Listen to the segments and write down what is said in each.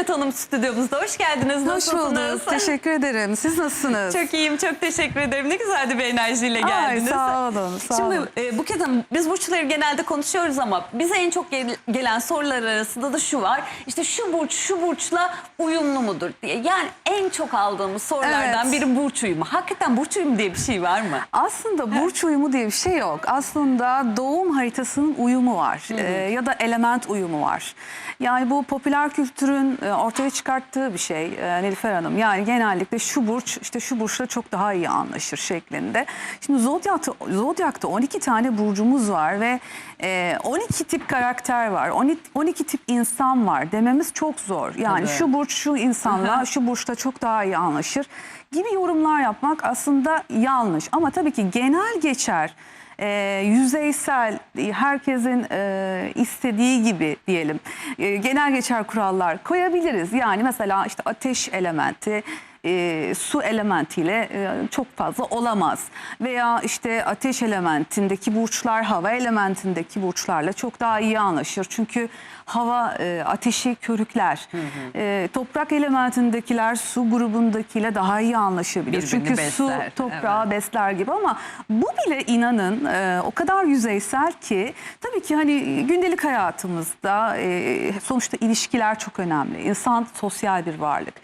Buket Hanım stüdyomuzda. Hoş geldiniz. Hoş bulduk. Teşekkür ederim. Siz nasılsınız? Çok iyiyim. Çok teşekkür ederim. Ne güzel de bir enerjiyle geldiniz. Ay, sağ olun. Sağ Şimdi olun. e, Buket Hanım biz burçları genelde konuşuyoruz ama bize en çok gel- gelen sorular arasında da şu var. İşte şu burç şu burçla uyumlu mudur diye. Yani en çok aldığımız sorulardan Evet. biri burç uyumu. Hakikaten burç uyumu diye bir şey var mı? Aslında burç uyumu diye bir şey yok. Aslında doğum haritasının uyumu var. Ee, ya da element uyumu var. Yani bu popüler kültürün e, ortaya çıkarttığı bir şey e, Nilüfer Hanım. Yani genellikle şu burç işte şu burçla çok daha iyi anlaşır şeklinde. Şimdi Zodyak'ta, Zodyak'ta 12 tane burcumuz var ve e, 12 tip karakter var. 12, 12 tip insan var dememiz çok zor. Yani Tabii. şu burç şu insanla şu burçta çok daha iyi anlaşır gibi yorumlar yapmak aslında yanlış. Ama tabii ki genel geçer, e, yüzeysel, herkesin e, istediği gibi diyelim e, genel geçer kurallar koyabiliriz. Yani mesela işte ateş elementi e, su elementiyle e, çok fazla olamaz. Veya işte ateş elementindeki burçlar hava elementindeki burçlarla çok daha iyi anlaşır. Çünkü hava e, ateşi körükler. E, toprak elementindekiler su grubundakiyle daha iyi anlaşabilir. Birbirini Çünkü besler, su toprağı besler gibi ama bu bile inanın e, o kadar yüzeysel ki tabii ki hani gündelik hayatımızda e, sonuçta ilişkiler çok önemli. İnsan sosyal bir varlık.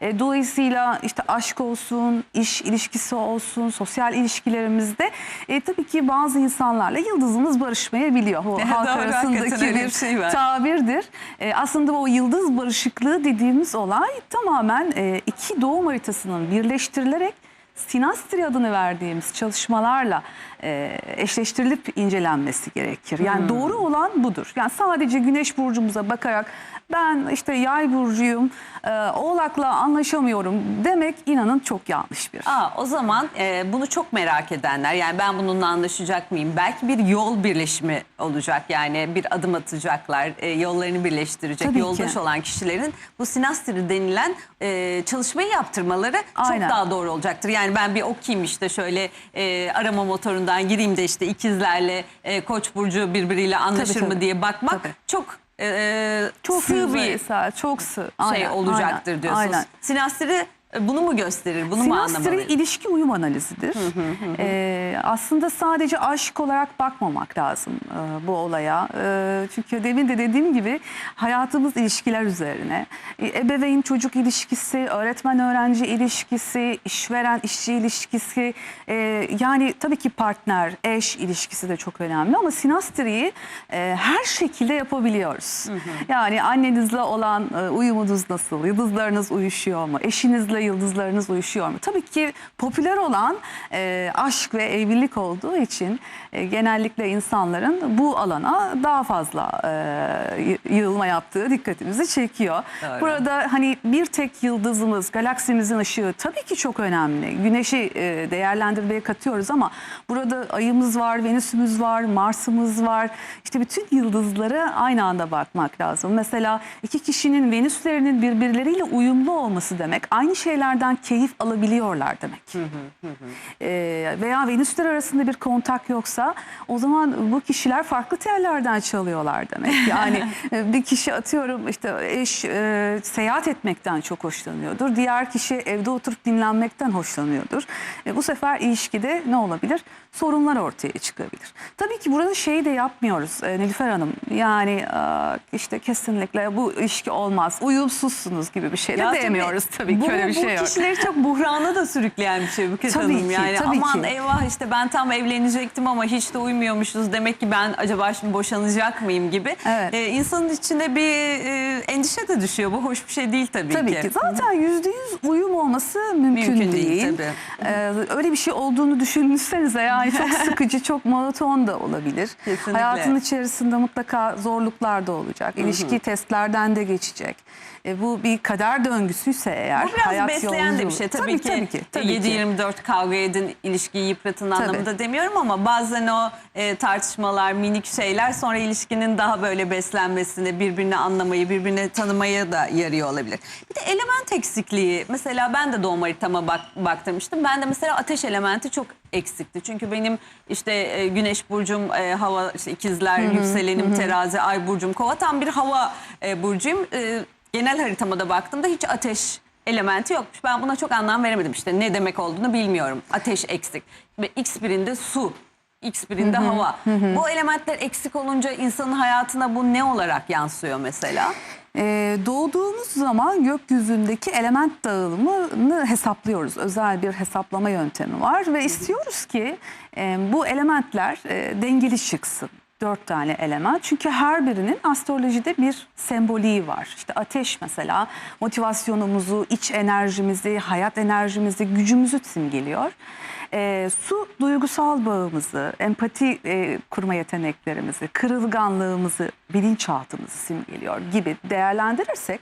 E, dolayısıyla işte aşk olsun, iş ilişkisi olsun, sosyal ilişkilerimizde e, tabii ki bazı insanlarla yıldızımız barışmayabiliyor. O Doğru, halk hakikaten arasındaki bir şey var. tabirdir. E, aslında o yıldız barışıklığı dediğimiz olay tamamen e, iki doğum haritasının birleştirilerek sinastri adını verdiğimiz çalışmalarla e, eşleştirilip incelenmesi gerekir. Yani Hmm. doğru olan budur. Yani sadece güneş burcumuza bakarak ben işte yay burcuyum, e, oğlakla anlaşamıyorum demek inanın çok yanlış bir. Aa, o zaman e, bunu çok merak edenler yani ben bununla anlaşacak mıyım? Belki bir yol birleşimi olacak yani bir adım atacaklar, e, yollarını birleştirecek Tabii yoldaş ki. olan kişilerin bu sinastri denilen e, çalışmayı yaptırmaları Aynen. çok daha doğru olacaktır. Yani ben bir okuyayım işte şöyle e, arama motorundan gireyim de işte ikizlerle e, koç burcu birbiriyle anlaşır Tabii, mı tabii. diye bakmak Tabii. çok e, Çok sığ bir yüzeysel, çok sığ. şey Aynen, olacaktır aynen, diyorsunuz. Aynen. Sinastri e, bunu mu gösterir? Bunu mu Sinastri anlamalıyız? ilişki uyum analizidir. Ee, aslında sadece aşk olarak bakmamak lazım e, bu olaya. E, çünkü demin de dediğim gibi hayatımız ilişkiler üzerine. E, ebeveyn çocuk ilişkisi, öğretmen öğrenci ilişkisi, işveren işçi ilişkisi. e, yani tabii ki partner, eş ilişkisi de çok önemli ama sinastriyi e, her şekilde yapabiliyoruz. Yani annenizle olan e, uyumunuz nasıl? Yıldızlarınız uyuşuyor mu? Eşinizle yıldızlarınız uyuşuyor mu? Tabii ki popüler olan e, aşk ve evlilik olduğu için genellikle insanların bu alana daha fazla e, yığılma yaptığı dikkatimizi çekiyor. Doğru. Burada hani bir tek yıldızımız, galaksimizin ışığı tabii ki çok önemli. Güneşi e, değerlendirmeye katıyoruz ama burada ayımız var, Venüs'ümüz var, Mars'ımız var. İşte bütün yıldızlara aynı anda bakmak lazım. Mesela iki kişinin Venüslerinin birbirleriyle uyumlu olması demek, aynı şeylerden keyif alabiliyorlar demek. E, veya Venüsler arasında bir kontak yoksa o zaman bu kişiler farklı tellerden çalıyorlar demek. Yani e, bir kişi atıyorum işte eş e, seyahat etmekten çok hoşlanıyordur. Diğer kişi evde oturup dinlenmekten hoşlanıyordur. E, bu sefer ilişkide ne olabilir? Sorunlar ortaya çıkabilir. Tabii ki burada şeyi de yapmıyoruz e, Nilüfer Hanım. Yani e, işte kesinlikle bu ilişki olmaz. Uyumsuzsunuz gibi bir şey de Ya demiyoruz tabii, bu, ki öyle bir bu şey yok. kişileri çok buhrana da sürükleyen bir şey Buket Tabii Hanım. ki, Yani tabii aman ki. eyvah işte ben tam evlenecektim ama hiç de uymuyormuşuz. Demek ki ben acaba şimdi boşanacak mıyım gibi. Evet. Ee, insanın içine bir e, endişe de düşüyor. Bu hoş bir şey değil tabii, Tabii ki. Zaten yüzde yüz uyum olması mümkün, Mümkün değil, değil. tabii. Ee, öyle bir şey olduğunu düşünsenize yani çok sıkıcı, çok monoton da olabilir. Kesinlikle. Hayatın içerisinde mutlaka zorluklar da olacak. İlişki testlerden de geçecek. E, bu bir kader döngüsüyse eğer. Bu biraz hayat besleyen de bir yolculuğu- şey. Tabii, ki, tabii ki. Tabii ki. 7-24 kavga edin, ilişkiyi yıpratın anlamında demiyorum ama bazen o e, tartışmalar, minik şeyler sonra ilişkinin daha böyle beslenmesine, birbirini anlamayı, birbirini tanımaya da yarıyor olabilir. Bir de element eksikliği. Mesela ben de doğum haritama bak, baktırmıştım. Ben de mesela ateş elementi çok eksikti. Çünkü benim işte e, güneş burcum e, hava, işte ikizler, yükselenim terazi, ay burcum kova. Tam bir hava e, burcuyum. E, genel haritama da baktığımda hiç ateş elementi yokmuş. Ben buna çok anlam veremedim işte ne demek olduğunu bilmiyorum. Ateş eksik ve X birinde su, X birinde hava. Bu elementler eksik olunca insanın hayatına bu ne olarak yansıyor mesela? Ee, doğduğumuz zaman gökyüzündeki element dağılımını hesaplıyoruz. Özel bir hesaplama yöntemi var ve istiyoruz ki e, bu elementler e, dengeli çıksın. Dört tane element. Çünkü her birinin astrolojide bir semboliği var. İşte ateş mesela motivasyonumuzu, iç enerjimizi, hayat enerjimizi, gücümüzü simgeliyor. E, su duygusal bağımızı, empati e, kurma yeteneklerimizi, kırılganlığımızı, bilinçaltımızı simgeliyor gibi değerlendirirsek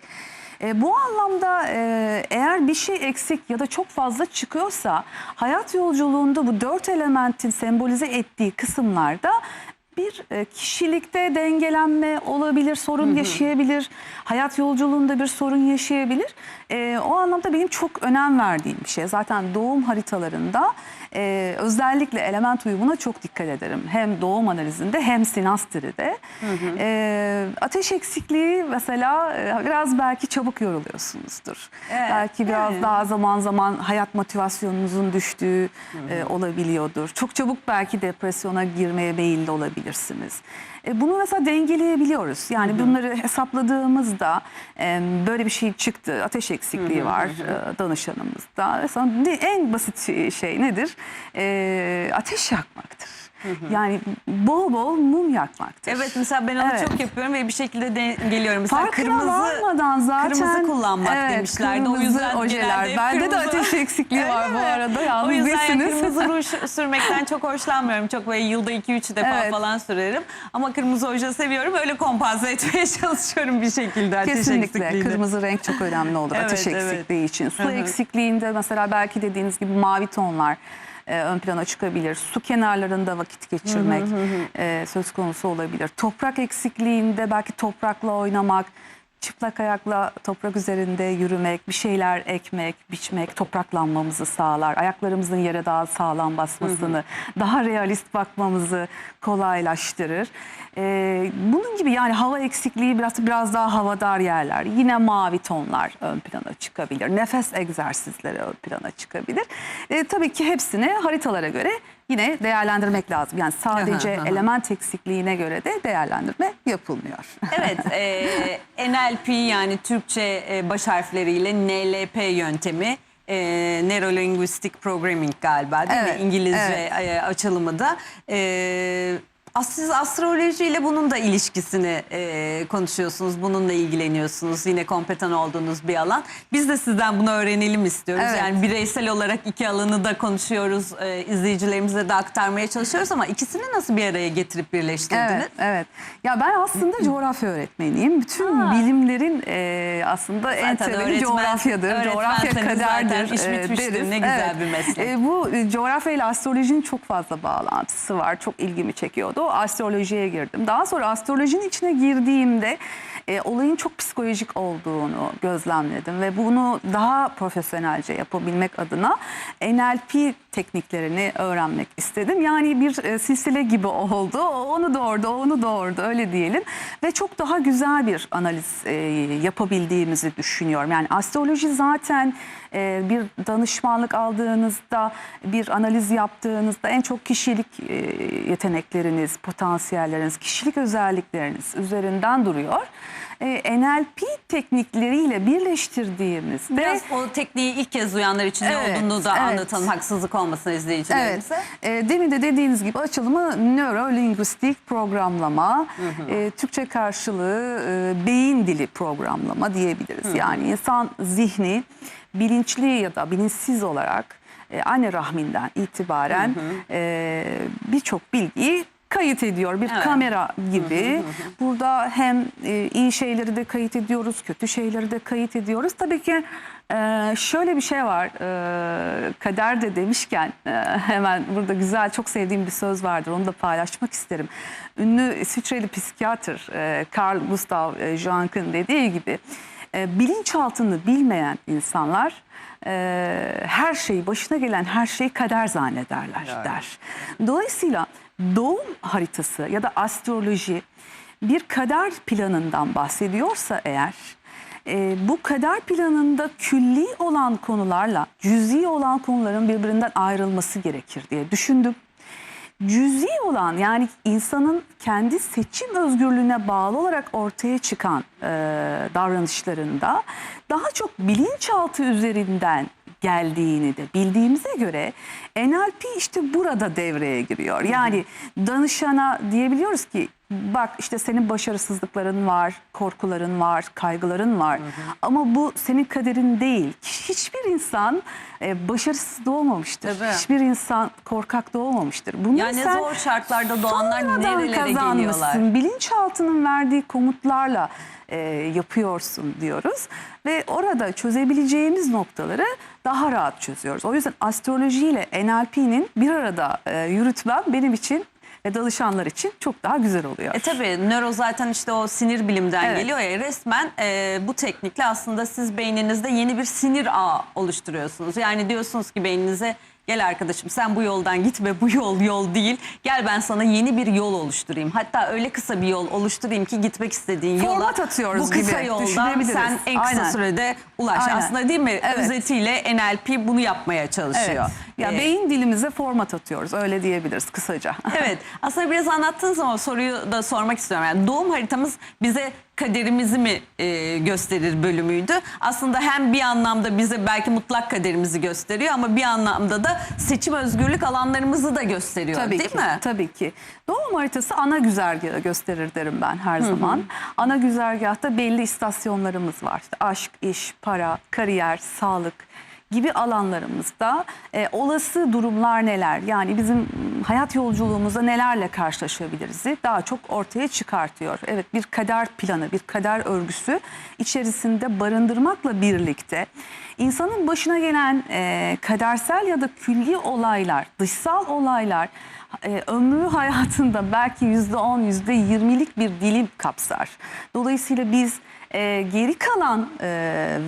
e, bu anlamda e, eğer bir şey eksik ya da çok fazla çıkıyorsa hayat yolculuğunda bu dört elementin sembolize ettiği kısımlarda bir e, kişilikte dengelenme olabilir, sorun yaşayabilir, hayat yolculuğunda bir sorun yaşayabilir. E, o anlamda benim çok önem verdiğim bir şey. Zaten doğum haritalarında e, özellikle element uyumuna çok dikkat ederim. Hem doğum analizinde hem sinastride. E, ateş eksikliği mesela e, biraz belki çabuk yoruluyorsunuzdur. Evet, belki biraz evet. daha zaman zaman hayat motivasyonunuzun düştüğü e, olabiliyordur. Çok çabuk belki depresyona girmeye meyilli olabilirsiniz. E, bunu mesela dengeleyebiliyoruz. Yani bunları hesapladığımızda e, böyle bir şey çıktı. Ateş eksikliği var e, danışanımızda. En basit şey nedir? E, ateş yakmaktır. Yani bol bol mum yakmaktır. Evet mesela ben onu Evet. çok yapıyorum ve bir şekilde dengeliyorum. Mesela Farkına kırmızı varmadan zaten kırmızı kullanmak evet, demişlerdi. O kırmızı yüzden ojeler. genelde Bende de kırmızı- ateş eksikliği var bu mi? arada. O Yalnız yüzden yani değilsiniz. kırmızı ruj sürmekten çok hoşlanmıyorum. Çok böyle yılda 2-3 defa Evet. falan sürerim. Ama kırmızı oje seviyorum. Öyle kompanse etmeye çalışıyorum bir şekilde ateş Kesinlikle kırmızı renk çok önemli olur Evet, ateş evet. eksikliği için. Su Hı hı. eksikliğinde mesela belki dediğiniz gibi mavi tonlar e, ön plana çıkabilir. Su kenarlarında vakit geçirmek e, söz konusu olabilir. Toprak eksikliğinde belki toprakla oynamak, çıplak ayakla toprak üzerinde yürümek, bir şeyler ekmek, biçmek topraklanmamızı sağlar. Ayaklarımızın yere daha sağlam basmasını, daha realist bakmamızı kolaylaştırır. Ee, bunun gibi yani hava eksikliği biraz biraz daha havadar yerler. Yine mavi tonlar ön plana çıkabilir. Nefes egzersizleri ön plana çıkabilir. Ee, tabii ki hepsini haritalara göre yine değerlendirmek lazım. Yani sadece Aha, aha. element eksikliğine göre de değerlendirme yapılmıyor. Evet, e, NLP yani Türkçe e, baş harfleriyle NLP yöntemi. E, Neuro-Linguistic Programming galiba değil Evet, mi? İngilizce evet. e, açılımı da. E, as- siz astrolojiyle bunun da ilişkisini e, konuşuyorsunuz. Bununla ilgileniyorsunuz. Yine kompetan olduğunuz bir alan. Biz de sizden bunu öğrenelim istiyoruz. Evet. Yani bireysel olarak iki alanı da konuşuyoruz. E, izleyicilerimize de aktarmaya çalışıyoruz ama ikisini nasıl bir araya getirip birleştirdiniz? Evet, evet. Ya ben aslında coğrafya öğretmeniyim. Bütün bilimlerin e, aslında en Zaten temeli öğretmen- coğrafyadır. Coğrafya zaten kaderdir iş e, deriz. Ne güzel bir meslek. E, bu e, coğrafya ile astrolojinin çok fazla bağlantısı var. Çok ilgimi çekiyordu. Astrolojiye girdim. Daha sonra astrolojinin içine girdiğimde e, olayın çok psikolojik olduğunu gözlemledim ve bunu daha profesyonelce yapabilmek adına NLP tekniklerini öğrenmek istedim. Yani bir e, silsile gibi oldu. Onu doğurdu, onu doğurdu öyle diyelim. Ve çok daha güzel bir analiz e, yapabildiğimizi düşünüyorum. Yani astroloji zaten e, bir danışmanlık aldığınızda, bir analiz yaptığınızda en çok kişilik e, yetenekleriniz, potansiyelleriniz, kişilik özellikleriniz üzerinden duruyor. E, NLP teknikleriyle birleştirdiğimizde Biraz o tekniği ilk kez duyanlar için ne Evet, olduğunu da evet. anlatalım. Haksızlık olmasın Evet. izleyicilerimize. E, demin de dediğiniz gibi açılımı nörolinguistik programlama, e, Türkçe karşılığı e, beyin dili programlama diyebiliriz. Yani insan zihni bilinçli ya da bilinçsiz olarak e, anne rahminden itibaren e, birçok bilgiyi kayıt ediyor bir Evet. kamera gibi. Burada hem e, iyi şeyleri de kayıt ediyoruz, kötü şeyleri de kayıt ediyoruz. Tabii ki e, şöyle bir şey var. E, kader de demişken hemen burada güzel çok sevdiğim bir söz vardır. Onu da paylaşmak isterim. Ünlü İsviçreli psikiyatr Carl Gustav Jung'ın dediği gibi bilinçaltını bilmeyen insanlar e, her şeyi başına gelen her şeyi kader zannederler der. Dolayısıyla doğum haritası ya da astroloji bir kader planından bahsediyorsa eğer e, bu kader planında külli olan konularla cüzi olan konuların birbirinden ayrılması gerekir diye düşündüm. Cüzi olan yani insanın kendi seçim özgürlüğüne bağlı olarak ortaya çıkan e, davranışlarında daha çok bilinçaltı üzerinden geldiğini de bildiğimize göre NLP işte burada devreye giriyor. Yani danışana diyebiliyoruz ki bak işte senin başarısızlıkların var, korkuların var, kaygıların var. Ama bu senin kaderin değil. Hiçbir insan e, başarısız doğmamıştır. Tabii. Hiçbir insan korkak doğmamıştır. Bunu Yani sen zor şartlarda doğanlar nerelere geliyorlar? kazanmışsın. Bilinçaltının verdiği komutlarla e, yapıyorsun diyoruz. Ve orada çözebileceğimiz noktaları daha rahat çözüyoruz. O yüzden astrolojiyle NLP'nin bir arada e, yürütmem benim için ve danışanlar için çok daha güzel oluyor. E tabii nöro zaten işte o sinir bilimden Evet. geliyor ya resmen e, bu teknikle aslında siz beyninizde yeni bir sinir ağı oluşturuyorsunuz. Yani diyorsunuz ki beyninize gel arkadaşım sen bu yoldan gitme bu yol yol değil. Gel ben sana yeni bir yol oluşturayım. Hatta öyle kısa bir yol oluşturayım ki gitmek istediğin yola Format atıyoruz bu kısa gibi yoldan sen en kısa Aynen. sürede ulaş. Aynen. Aslında değil mi? Evet. Özetiyle NLP bunu yapmaya çalışıyor. Evet. Ya E, beyin dilimize format atıyoruz öyle diyebiliriz kısaca. Evet aslında biraz anlattığınız ama soruyu da sormak istiyorum. Yani doğum haritamız bize kaderimizi mi e, gösterir bölümüydü. Aslında hem bir anlamda bize belki mutlak kaderimizi gösteriyor ama bir anlamda da seçim özgürlük alanlarımızı da gösteriyor Tabii değil ki, mi? Tabii ki. Doğum haritası ana güzergahı gösterir derim ben her zaman. Ana güzergahta belli istasyonlarımız var. İşte aşk, iş, para, kariyer, sağlık gibi alanlarımızda e, olası durumlar neler? Yani bizim hayat yolculuğumuzda nelerle karşılaşabiliriz? daha çok ortaya çıkartıyor. Evet bir kader planı, bir kader örgüsü içerisinde barındırmakla birlikte insanın başına gelen e, kadersel ya da külli olaylar, dışsal olaylar e, ömrü hayatında belki yüzde on, yüzde yirmilik bir dilim kapsar. Dolayısıyla biz e, geri kalan e,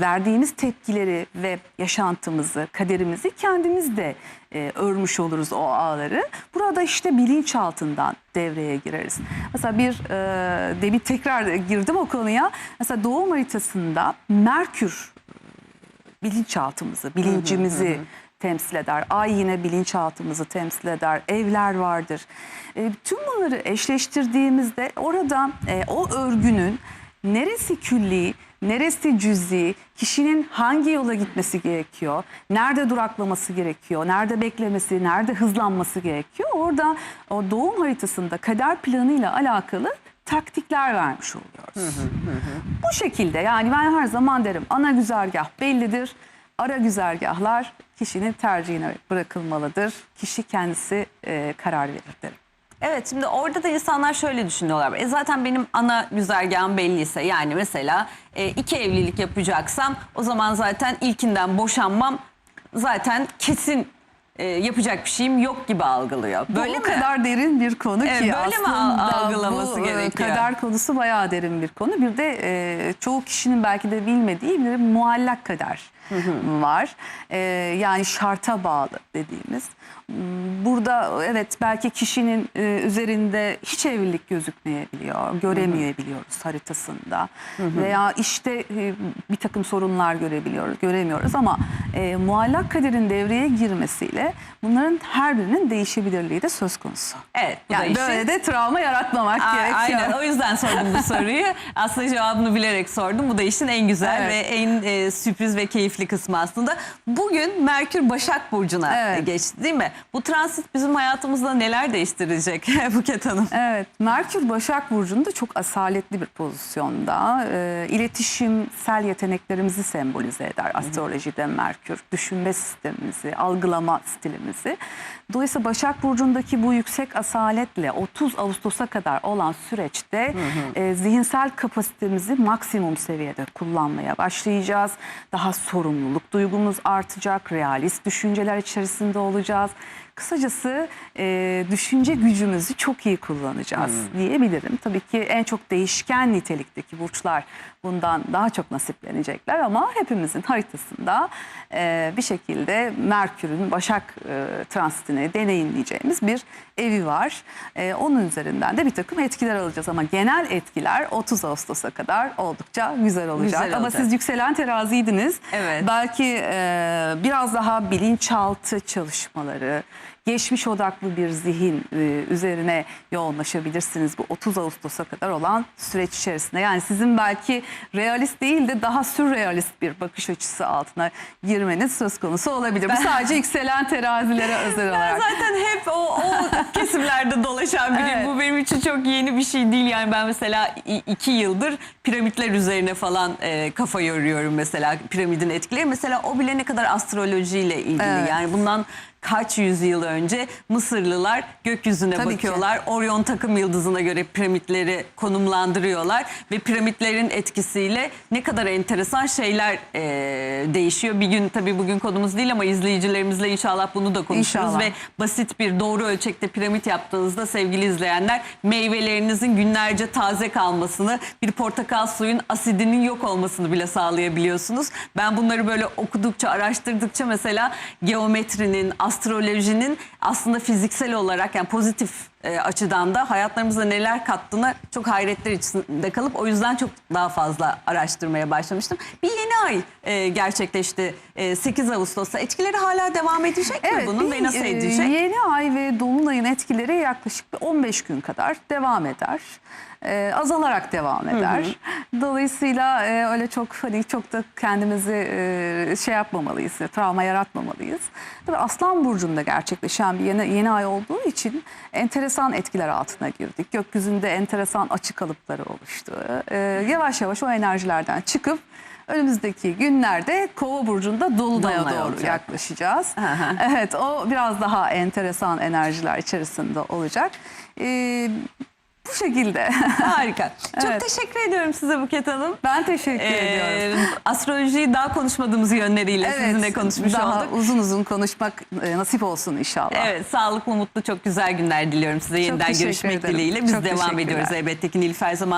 verdiğimiz tepkileri ve yaşantımızı, kaderimizi kendimiz de e, örmüş oluruz o ağları. Burada işte bilinçaltından devreye gireriz. Mesela bir e, demin tekrar girdim o konuya. Mesela doğum haritasında Merkür bilinçaltımızı, bilincimizi temsil eder. Ay yine bilinçaltımızı temsil eder. Evler vardır. E, tüm bunları eşleştirdiğimizde orada e, o örgünün neresi külli, neresi cüzi, kişinin hangi yola gitmesi gerekiyor, nerede duraklaması gerekiyor, nerede beklemesi, nerede hızlanması gerekiyor. Orada o doğum haritasında kader planıyla alakalı taktikler vermiş oluyoruz. Bu şekilde yani ben her zaman derim ana güzergah bellidir. Ara güzergahlar kişinin tercihine bırakılmalıdır. Kişi kendisi e, karar verir derim. Evet şimdi orada da insanlar şöyle düşünüyorlar. E zaten benim ana güzergahım belliyse yani mesela e, iki evlilik yapacaksam o zaman zaten ilkinden boşanmam zaten kesin e, yapacak bir şeyim yok gibi algılıyor. Böyle mi? kadar derin bir konu Evet, ki böyle mi aslında algılaması bu e, gerekiyor? kader konusu bayağı derin bir konu. Bir de e, çoğu kişinin belki de bilmediği bir muallak kader var. E, yani şarta bağlı dediğimiz. Burada evet belki kişinin e, üzerinde hiç evlilik gözükmeyebiliyor, göremeyebiliyoruz haritasında. Veya işte e, bir takım sorunlar görebiliyoruz, göremiyoruz ama e, muallak kaderin devreye girmesiyle bunların her birinin değişebilirliği de söz konusu. Evet. bu da Yani işin- böyle de travma yaratmamak A- gerekiyor. Aynen o yüzden sordum bu soruyu. Aslında cevabını bilerek sordum. Bu da işin en güzel Evet. ve en e, sürpriz ve keyifli kısmı aslında. Bugün Merkür Başak Burcu'na Evet. e, geçti değil mi? Bu transit bizim hayatımızda neler değiştirecek Buket Hanım? Evet, Merkür Başak Burcu'nda çok asaletli bir pozisyonda. Ee, iletişimsel yeteneklerimizi sembolize eder astrolojide Merkür. Düşünme sistemimizi, algılama stilimizi. Dolayısıyla Başak Burcu'ndaki bu yüksek asaletle 30 Ağustos'a kadar olan süreçte e, zihinsel kapasitemizi maksimum seviyede kullanmaya başlayacağız. Daha sorumluluk duygumuz artacak, realist düşünceler içerisinde olacağız. Kısacası e, düşünce gücümüzü çok iyi kullanacağız diyebilirim. Tabii ki en çok değişken nitelikteki burçlar bundan daha çok nasiplenecekler ama hepimizin haritasında e, bir şekilde Merkür'ün Başak e, transitini deneyimleyeceğimiz bir evi var. E, onun üzerinden de bir takım etkiler alacağız ama genel etkiler 30 Ağustos'a kadar oldukça güzel olacak. Güzel ama siz yükselen teraziydiniz. Evet. Belki e, biraz daha bilinçaltı çalışmaları, geçmiş odaklı bir zihin e, üzerine yoğunlaşabilirsiniz bu 30 Ağustos'a kadar olan süreç içerisinde. Yani sizin belki realist değil de daha sürrealist bir bakış açısı altına girmeniz söz konusu olabilir. Bu sadece yükselen terazilere özel Ben olarak. zaten hep o, o kesimlerde dolaşan biriyim. Evet. Bu benim için çok yeni bir şey değil. Yani ben mesela iki yıldır piramitler üzerine falan e, kafa yoruyorum mesela piramidin etkileri. Mesela o bile ne kadar astrolojiyle ilgili. Evet. Yani bundan kaç yüzyıl önce Mısırlılar gökyüzüne Tabii ki. bakıyorlar. Orion takım yıldızına göre piramitleri konumlandırıyorlar ve piramitlerin etkisiyle ne kadar enteresan şeyler e, değişiyor. Bir gün tabii bugün konumuz değil ama izleyicilerimizle inşallah bunu da konuşuruz İnşallah. ve basit bir doğru ölçekte piramit yaptığınızda sevgili izleyenler meyvelerinizin günlerce taze kalmasını, bir portakal suyun asidinin yok olmasını bile sağlayabiliyorsunuz. Ben bunları böyle okudukça, araştırdıkça mesela geometrinin, astrolojinin aslında fiziksel olarak yani pozitif e, açıdan da hayatlarımıza neler kattığına çok hayretler içinde kalıp o yüzden çok daha fazla araştırmaya başlamıştım. Bir yeni ay e, gerçekleşti e, 8 Ağustos'ta. Etkileri hala devam edecek mi bunun bir, ve nasıl e, edecek? Yeni ay ve dolunayın etkileri yaklaşık bir 15 gün kadar devam eder. E, azalarak devam eder. Dolayısıyla e, öyle çok hani çok da kendimizi e, şey yapmamalıyız, travma yaratmamalıyız. Tabii Aslan burcunda gerçekleşen bir yeni, yeni ay olduğu için enteresan etkiler altına girdik. Gökyüzünde enteresan açı kalıpları oluştu. E, yavaş yavaş o enerjilerden çıkıp önümüzdeki günlerde Kova burcunda dolunaya Dolunay doğru olacak. yaklaşacağız. hı. evet o biraz daha enteresan enerjiler içerisinde olacak. Ee, bu şekilde. Harika. Çok Evet. teşekkür ediyorum size Buket Hanım. ben teşekkür ediyorum. Ee, astrolojiyi daha konuşmadığımız yönleriyle sizinle konuşmuş daha olduk. uzun uzun konuşmak e, nasip olsun inşallah. Evet, sağlıklı, mutlu, çok güzel günler diliyorum size. Yeniden teşekkür görüşmek ederim. dileğiyle. Biz Çok devam teşekkürler. ediyoruz elbette ki Nilüfer zamanla.